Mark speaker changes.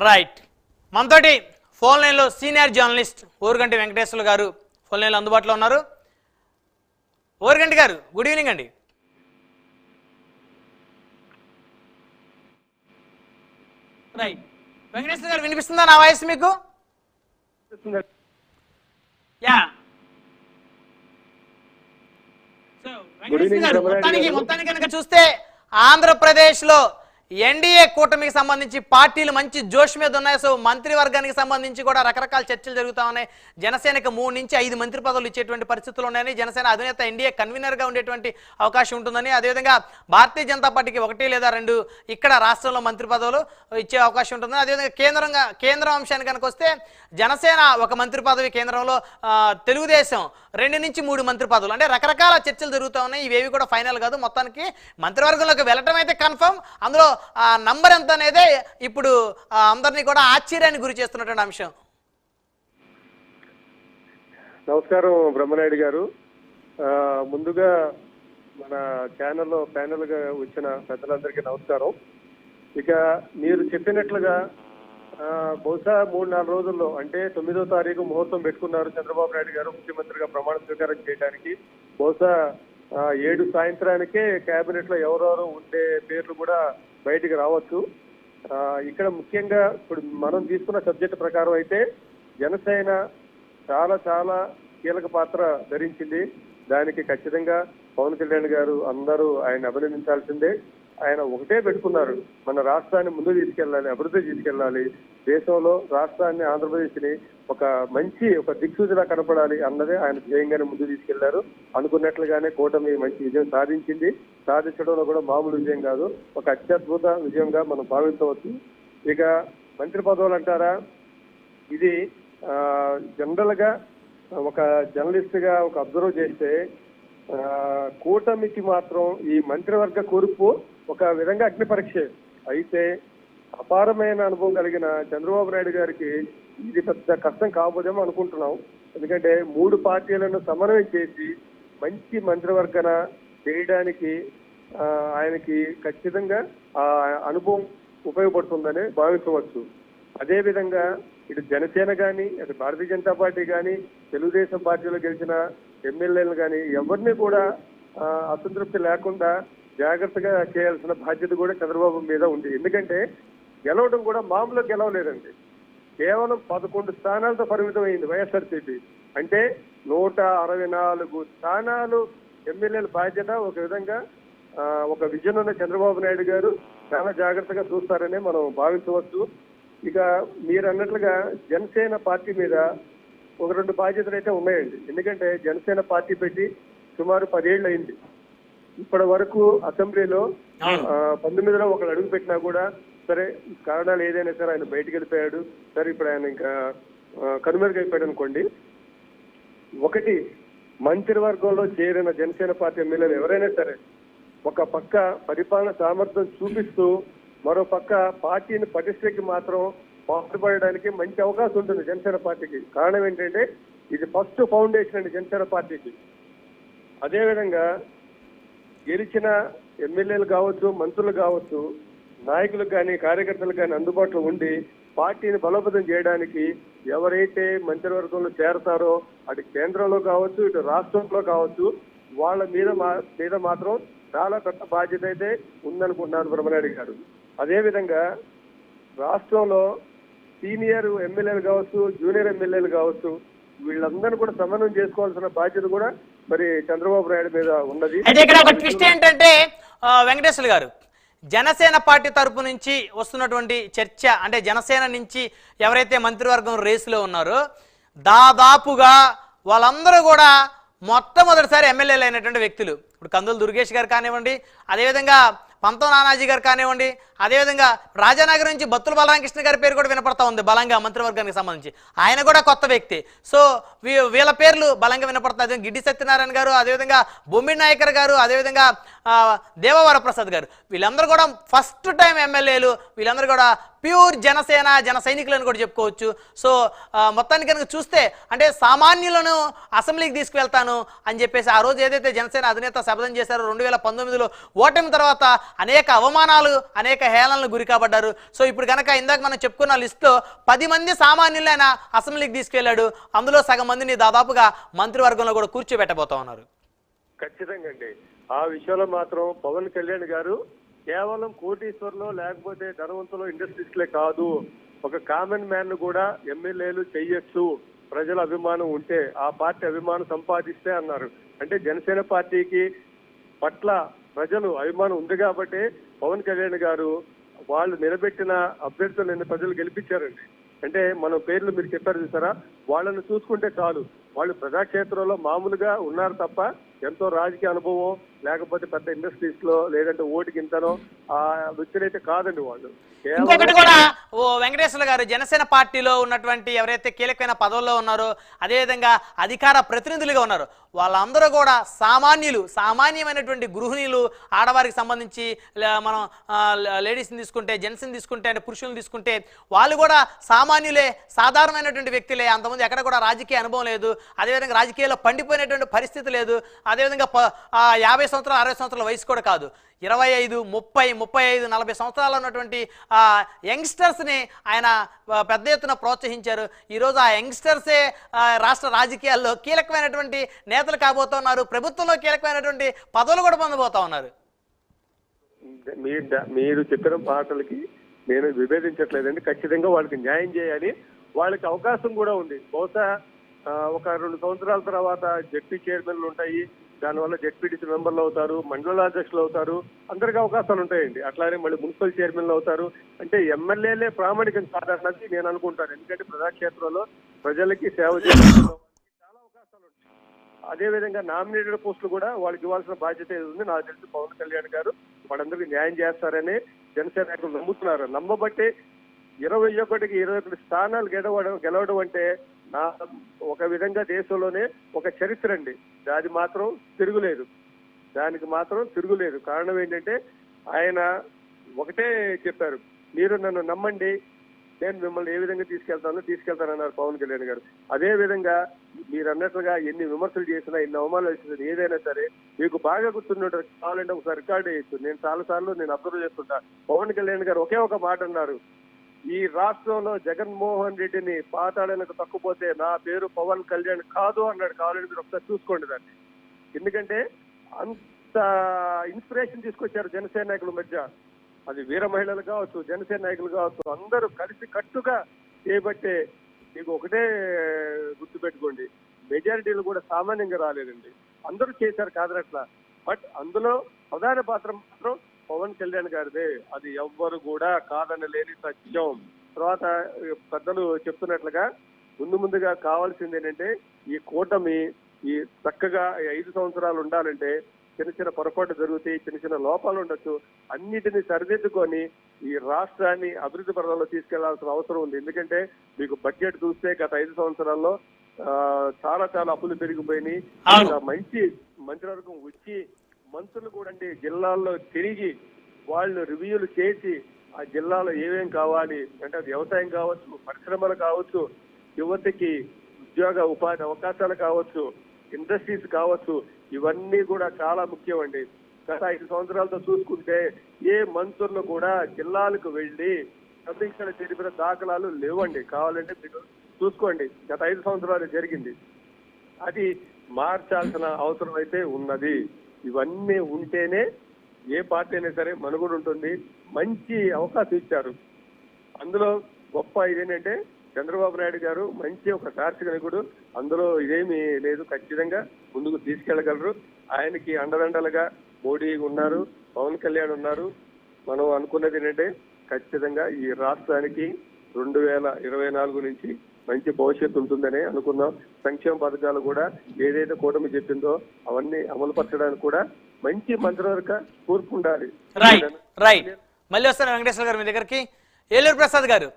Speaker 1: Right మనతోటి phone లైన్లో senior journalist Urugunti Venkateswarlu గారు ఫోన్ లైన్లో అందుబాటులో ఉన్నారు. ఊరుగంటి గారు గుడ్ ఈవినింగ్ అండి. రైట్ వెంకటేశ్వర గారు వినిపిస్తుందా నా వాయిస్ మీకు? యా సో వెంకటేశ్వర గారు మొత్తానికి. మొత్తానికి కనుక చూస్తే ఆంధ్రప్రదేశ్లో ఎన్డీఏ కూటమికి సంబంధించి పార్టీలు మంచి జోష్ మీద ఉన్నాయి. సో మంత్రివర్గానికి సంబంధించి కూడా రకరకాల చర్చలు జరుగుతా ఉన్నాయి. జనసేనకు మూడు నుంచి ఐదు మంత్రి పదవులు ఇచ్చేటువంటి పరిస్థితులు ఉన్నాయని జనసేన అధినేత ఎన్డీఏ కన్వీనర్గా ఉండేటువంటి అవకాశం ఉంటుందని అదేవిధంగా భారతీయ జనతా పార్టీకి ఒకటి లేదా రెండు ఇక్కడ రాష్ట్రంలో మంత్రి పదవులు ఇచ్చే అవకాశం ఉంటుందని అదేవిధంగా కేంద్రంగా కేంద్ర అంశానికి కనుక వస్తే జనసేన ఒక మంత్రి పదవి కేంద్రంలో తెలుగుదేశం రెండు నుంచి మూడు మంత్రి పదవులు. అంటే రకరకాల చర్చలు జరుగుతూ ఉన్నాయి. ఇవేవి కూడా ఫైనల్ కాదు. మొత్తానికి మంత్రివర్గంలోకి వెళ్ళటం అయితే కన్ఫర్మ్ అందులో నంబర్ ఎంత అనేది ఇప్పుడు అందరినీ కూడా ఆశ్చర్యానికి గురి చేస్తున్నటువంటి అంశం.
Speaker 2: నమస్కారం బ్రహ్మనాయుడు గారు. ముందుగా మన ఛానల్లో ప్యానల్గా వచ్చిన పెద్దలందరికీ నమస్కారం. ఇక మీరు చెప్పినట్లుగా బహుశా మూడు నాలుగు రోజుల్లో అంటే తొమ్మిదో తారీఖు ముహూర్తం పెట్టుకున్నారు చంద్రబాబు నాయుడు గారు ముఖ్యమంత్రిగా ప్రమాణ స్వీకారం చేయడానికి. బహుశా ఏడు సాయంత్రానికే కేబినెట్లో ఎవరెవరు ఉండే పేర్లు కూడా బయటికి రావచ్చు. ఇక్కడ ముఖ్యంగా ఇప్పుడు మనం తీసుకున్న సబ్జెక్ట్ ప్రకారం అయితే జనసేన చాలా చాలా కీలక పాత్ర ధరించింది. దానికి ఖచ్చితంగా పవన్ కళ్యాణ్ గారు అందరూ ఆయన అభినందించాల్సిందే. ఆయన ఒకటే పెట్టుకున్నారు. మన రాష్ట్రాన్ని ముందు తీసుకెళ్ళాలి అభివృద్ధి తీసుకెళ్ళాలి. దేశంలో రాష్ట్రాన్ని ఆంధ్రప్రదేశ్ని ఒక మంచి ఒక దిక్సూచిలా కనపడాలి అన్నదే ఆయన ధ్యేయంగానే ముందు తీసుకెళ్ళారు. అనుకున్నట్లుగానే కూటమి మంచి విజయం సాధించింది. సాధించడంలో కూడా మామూలు విజయం కాదు. ఒక అత్యద్భుత విజయంగా మనం భావించవచ్చు. ఇక మంత్రి పదవులు అంటారా? ఇది జనరల్గా ఒక జర్నలిస్ట్గా ఒక అబ్జర్వ్ చేస్తే కూటమికి మాత్రం ఈ మంత్రివర్గ కూర్పు ఒక విధంగా అగ్ని పరీక్ష. అయితే అపారమైన అనుభవం కలిగిన చంద్రబాబు నాయుడు గారికి ఇది పెద్ద కష్టం కాబోదేమో అనుకుంటున్నాం. ఎందుకంటే మూడు పార్టీలను సమన్వయం చేసి మంచి మంత్రివర్గన చేయడానికి ఆయనకి ఖచ్చితంగా ఆ అనుభవం ఉపయోగపడుతుందని భావించవచ్చు. అదేవిధంగా ఇటు జనసేన కానీ అటు భారతీయ జనతా పార్టీ కానీ తెలుగుదేశం పార్టీలో గెలిచిన ఎమ్మెల్యేలు కానీ ఎవరిని కూడా అసంతృప్తి లేకుండా జాగ్రత్తగా చేయాల్సిన బాధ్యత కూడా చంద్రబాబు మీద ఉంది. ఎందుకంటే గెలవడం కూడా మామూలు గెలవలేదండి. కేవలం పదకొండు స్థానాలతో పరిమితం అయింది వైఎస్ఆర్సీపీ. అంటే నూట అరవై నాలుగు స్థానాలు ఎమ్మెల్యేల బాధ్యత ఒక విధంగా ఒక విజన్ ఉన్న చంద్రబాబు నాయుడు గారు చాలా జాగ్రత్తగా చూస్తారని మనం భావించవచ్చు. ఇక మీరు అన్నట్లుగా జనసేన పార్టీ మీద ఒక రెండు బాధ్యతలు అయితే ఉన్నాయండి. ఎందుకంటే జనసేన పార్టీ పెట్టి సుమారు పదేళ్ళు అయింది. ఇప్పటి వరకు అసెంబ్లీలో పంతొమ్మిదిలో ఒకడు అడుగు పెట్టినా కూడా సరే కారణాలు ఏదైనా సరే ఆయన బయటికి వెళ్ళిపోయాడు సరే ఇప్పుడు ఆయన ఇంకా కనుమరుగైపోయాడు అనుకోండి. ఒకటి మంత్రివర్గంలో చేరిన జనసేన పార్టీ ఎమ్మెల్యేలు ఎవరైనా సరే ఒక పక్క పరిపాలన సామర్థ్యం చూపిస్తూ మరో పక్క పార్టీని పటిష్టకి మాత్రం పాటుపడడానికి మంచి అవకాశం ఉంటుంది జనసేన పార్టీకి. కారణం ఏంటంటే ఇది ఫస్ట్ ఫౌండేషన్ అండి జనసేన పార్టీకి. అదేవిధంగా గెలిచిన ఎమ్మెల్యేలు కావచ్చు మంత్రులు కావచ్చు నాయకులకు కానీ కార్యకర్తలకు కానీ అందుబాటులో ఉండి పార్టీని బలోపేతం చేయడానికి ఎవరైతే మంత్రివర్గంలో చేరతారో అటు కేంద్రంలో కావచ్చు ఇటు రాష్ట్రంలో కావచ్చు వాళ్ళ మీద మా- మీద మాత్రం చాలా పెద్ద బాధ్యత అయితే ఉందనుకుంటున్నారు బ్రహ్మనాయుడు గారు. అదేవిధంగా రాష్ట్రంలో సీనియర్ ఎమ్మెల్యేలు కావచ్చు జూనియర్ ఎమ్మెల్యేలు కావచ్చు వీళ్ళందరూ కూడా సమన్వయం చేసుకోవాల్సిన బాధ్యత కూడా మరి చంద్రబాబు నాయుడు మీద ఉన్నది.
Speaker 1: అయితే ఇక్కడ ఒక ట్విస్ట్ ఏంటంటే వెంకటేశ్వర గారు జనసేన పార్టీ తరపు నుంచి వస్తున్నటువంటి చర్చ అంటే జనసేన నుంచి ఎవరైతే మంత్రివర్గం రేసులో ఉన్నారో దాదాపుగా వాళ్ళందరూ కూడా మొట్టమొదటిసారి ఎమ్మెల్యేలు అయినటువంటి వ్యక్తులు. ఇప్పుడు కందులు దుర్గేష్ గారు కానివ్వండి అదేవిధంగా పంతం నానాజీ గారు కానివ్వండి అదేవిధంగా రాజానగర్ నుంచి బత్తుల బలరామకృష్ణ గారి పేరు కూడా వినపడతా ఉంది బలంగా మంత్రివర్గానికి సంబంధించి. ఆయన కూడా కొత్త వ్యక్తి. సో వీళ్ళ పేర్లు బలంగా వినపడుతుంది గిడ్డి సత్యనారాయణ గారు అదేవిధంగా బొమ్మిడి నాయకర్ గారు అదేవిధంగా దేవవర ప్రసాద్ గారు. వీళ్ళందరూ కూడా ఫస్ట్ టైం ఎమ్మెల్యేలు వీళ్ళందరూ కూడా ప్యూర్ జనసేన జన సైనికులని కూడా చెప్పుకోవచ్చు. సో మొత్తానికి కనుక చూస్తే అంటే సామాన్యులను అసెంబ్లీకి తీసుకువెళ్తాను అని చెప్పేసి ఆ రోజు ఏదైతే జనసేన అధినేత శపథం చేశారో రెండు వేల పంతొమ్మిదిలో ఓటమి తర్వాత అనేక అవమానాలు అనేక హేళనలు గురి కాబడ్డారు. సో ఇప్పుడు కనుక ఇందాక మనం చెప్పుకున్న లిస్టులో పది మంది సామాన్యులను ఆయన అసెంబ్లీకి తీసుకెళ్ళాడు. అందులో సగం మందిని దాదాపుగా మంత్రివర్గంలో కూడా కూర్చోబెట్టబోతా ఉన్నారు.
Speaker 2: ఖచ్చితంగా అండి. ఆ విషయంలో మాత్రం పవన్ కళ్యాణ్ గారు కేవలం కోటీశ్వర్లో లేకపోతే ధనవంతులు ఇండస్ట్రీస్లే కాదు ఒక కామన్ మ్యాన్ కూడా ఎమ్మెల్యేలు చెయ్యొచ్చు ప్రజల అభిమానం ఉంటే ఆ పార్టీ అభిమానం సంపాదిస్తే అన్నారు. అంటే జనసేన పార్టీకి పట్ల ప్రజలు అభిమానం ఉంది కాబట్టి పవన్ కళ్యాణ్ గారు వాళ్ళు నిలబెట్టిన అభ్యర్థులను ప్రజలు గెలిపించారండి. అంటే మన పేర్లు మీరు చెప్పారు చూసారా? వాళ్ళని చూసుకుంటే చాలు. వాళ్ళు ప్రజాక్షేత్రంలో మామూలుగా ఉన్నారు తప్ప ఎంతో రాజకీయ అనుభవం లేకపోతే పెద్ద ఇండస్ట్రీస్లో లేదంటే ఓటుకి ఇంతనో ఆ వ్యక్తులైతే కాదండి వాళ్ళు.
Speaker 1: ఇంకొకటి కూడా ఓ వెంకటేశ్వర గారు జనసేన పార్టీలో ఉన్నటువంటి ఎవరైతే కీలకమైన పదవుల్లో ఉన్నారో అదేవిధంగా అధికార ప్రతినిధులుగా ఉన్నారు వాళ్ళందరూ కూడా సామాన్యులు సామాన్యమైనటువంటి గృహిణీలు ఆడవారికి సంబంధించి మనం లేడీస్ని తీసుకుంటే జెంట్స్ని తీసుకుంటే అంటే పురుషులను తీసుకుంటే వాళ్ళు కూడా సామాన్యులే సాధారణమైనటువంటి వ్యక్తులే. అంతమంది ఎక్కడ కూడా రాజకీయ అనుభవం లేదు. అదేవిధంగా రాజకీయాల్లో పండిపోయినటువంటి పరిస్థితి లేదు. అదేవిధంగా యాభై సంవత్సరాలు అరవై సంవత్సరాల వయసు కూడా కాదు. ఇరవై ఐదు ముప్పై ముప్పై ఐదు నలభై సంవత్సరాలు ఉన్నటువంటి ఆ యంగ్స్టర్స్ని ఆయన పెద్ద ఎత్తున ప్రోత్సహించారు. ఈరోజు ఆ యంగ్స్టర్సే రాష్ట్ర రాజకీయాల్లో కీలకమైనటువంటి నేతలు కాబోతున్నారు. ప్రభుత్వంలో కీలకమైనటువంటి పదవులు కూడా పొందబోతా ఉన్నారు.
Speaker 2: మీరు మీరు చెప్పిన మాటలకి నేను విభేదించట్లేదండి. ఖచ్చితంగా వాళ్ళకి న్యాయం చేయాలి. వాళ్ళకి అవకాశం కూడా ఉంది. బహుశా ఒక రెండు సంవత్సరాల తర్వాత జడ్పీ చైర్మన్లు ఉంటాయి. దానివల్ల జడ్పీటీసీ మెంబర్లు అవుతారు మండల అధ్యక్షులు అవుతారు అందరికి అవకాశాలు ఉంటాయండి. అట్లానే మళ్ళీ మున్సిపల్ చైర్మన్లు అవుతారు. అంటే ఎమ్మెల్యేలే ప్రామాణికం కాదన్నది నేను అనుకుంటాను. ఎందుకంటే ప్రజాక్షేత్రంలో ప్రజలకి సేవ చేయడం చాలా అవకాశాలు ఉంటాయి. అదే విధంగా నామినేటెడ్ పోస్టులు కూడా వాళ్ళకి ఇవ్వాల్సిన బాధ్యత ఉంది నాకు తెలిసి పవన్ కళ్యాణ్ గారు వాళ్ళందరికీ న్యాయం చేస్తారని జనసేన నాయకులు నమ్ముతున్నారు. నమ్మబట్టే ఇరవై ఒకటికి ఇరవై ఒకటి స్థానాలు గెలవడం గెలవడం అంటే ఒక విధంగా దేశంలోనే ఒక చరిత్ర అండి. అది మాత్రం తిరుగులేదు. దానికి మాత్రం తిరుగులేదు. కారణం ఏంటంటే ఆయన ఒకటే చెప్పారు. మీరు నన్ను నమ్మండి. నేను మిమ్మల్ని ఏ విధంగా తీసుకెళ్తానో తీసుకెళ్తానన్నారు పవన్ కళ్యాణ్ గారు. అదే విధంగా మీరు అన్నట్లుగా ఎన్ని విమర్శలు చేసినా ఎన్ని అవమానాలు చేసినా ఏదైనా సరే మీకు బాగా గుర్తుంటారు కావాలంటే ఒకసారి రికార్డు చేయొచ్చు. నేను చాలా సార్లు నేను అబ్జర్వ్ చేస్తుంటా. పవన్ కళ్యాణ్ గారు ఒకే ఒక మాట అన్నారు. ఈ రాష్ట్రంలో జగన్మోహన్ రెడ్డిని పాతాళానికి తక్కుపోతే నా పేరు పవన్ కళ్యాణ్ కాదు అన్నాడు కావాలని మీరు ఒకసారి చూసుకోండి దాన్ని. ఎందుకంటే అంత ఇన్స్పిరేషన్ తీసుకొచ్చారు జనసేన నాయకుల మధ్య. అది వీర మహిళలు కావచ్చు జనసేన నాయకులు కావచ్చు అందరూ కలిసి కట్టుగా చేయబట్టే మీకు ఒకటే గుర్తుపెట్టుకోండి. మెజారిటీలు కూడా సామాన్యంగా రాలేదండి. అందరూ చేశారు కాదనట్లా. బట్ అందులో ప్రధాన పాత్ర మాత్రం పవన్ కళ్యాణ్ గారిదే అది ఎవ్వరు కూడా కాదని లేని సత్యం. తర్వాత పెద్దలు చెప్తున్నట్లుగా ముందు ముందుగా కావాల్సింది ఏంటంటే ఈ కూటమి ఈ చక్కగా ఐదు సంవత్సరాలు ఉండాలంటే చిన్న చిన్న పొరపాటు జరుగుతాయి చిన్న చిన్న లోపాలు ఉండొచ్చు. అన్నిటిని సరిదిద్దుకొని ఈ రాష్ట్రాన్ని అభివృద్ధి పరంలో తీసుకెళ్ళాల్సిన అవసరం ఉంది. ఎందుకంటే మీకు బడ్జెట్ చూస్తే గత ఐదు సంవత్సరాల్లో చాలా చాలా అప్పులు పెరిగిపోయినాయి. మంచి మంత్రివర్గం వచ్చి మంత్రులు కూడా అండి జిల్లాల్లో తిరిగి వాళ్ళు రివ్యూలు చేసి ఆ జిల్లాలో ఏమేం కావాలి అంటే అది వ్యవసాయం కావచ్చు పరిశ్రమలు కావచ్చు యువతకి ఉద్యోగ ఉపాధి అవకాశాలు కావచ్చు ఇండస్ట్రీస్ కావచ్చు ఇవన్నీ కూడా చాలా ముఖ్యం అండి గత ఐదు సంవత్సరాలతో చూసుకుంటే ఏ మంత్రులు కూడా జిల్లాలకు వెళ్ళి సమీక్షలు జరిపిన దాఖలాలు లేవండి. కావాలంటే మీరు చూసుకోండి. గత ఐదు సంవత్సరాలు జరిగింది. అది మార్చాల్సిన అవసరం అయితే ఉన్నది. ఇవన్నీ ఉంటేనే ఏ పార్టీ అయినా సరే మనుగడ ఉంటుంది. మంచి అవకాశం ఇచ్చారు. అందులో గొప్ప ఇదేంటంటే చంద్రబాబు నాయుడు గారు మంచి ఒక దార్శనికుడు అందులో ఇదేమీ లేదు. ఖచ్చితంగా ముందుకు తీసుకెళ్ళగలరు ఆయనకి అండదండలుగా మోడీ ఉన్నారు. పవన్ కళ్యాణ్ ఉన్నారు. మనం అనుకున్నది ఏంటంటే ఖచ్చితంగా ఈ రాష్ట్రానికి రెండు వేల ఇరవై నాలుగు నుంచి మంచి భవిష్యత్తు ఉంటుందని అనుకున్నాం. సంక్షేమ పథకాలు కూడా ఏదైతే కూటమి చెప్పిందో అవన్నీ అమలుపరచడానికి కూడా మంచి మంత్రివర్గ కూర్పు ఉండాలి.
Speaker 1: రైట్ రైట్ మళ్ళీ వస్తాను వెంకటేశ్వర గారు మీ దగ్గరికి. ఏలూరు ప్రసాద్ గారు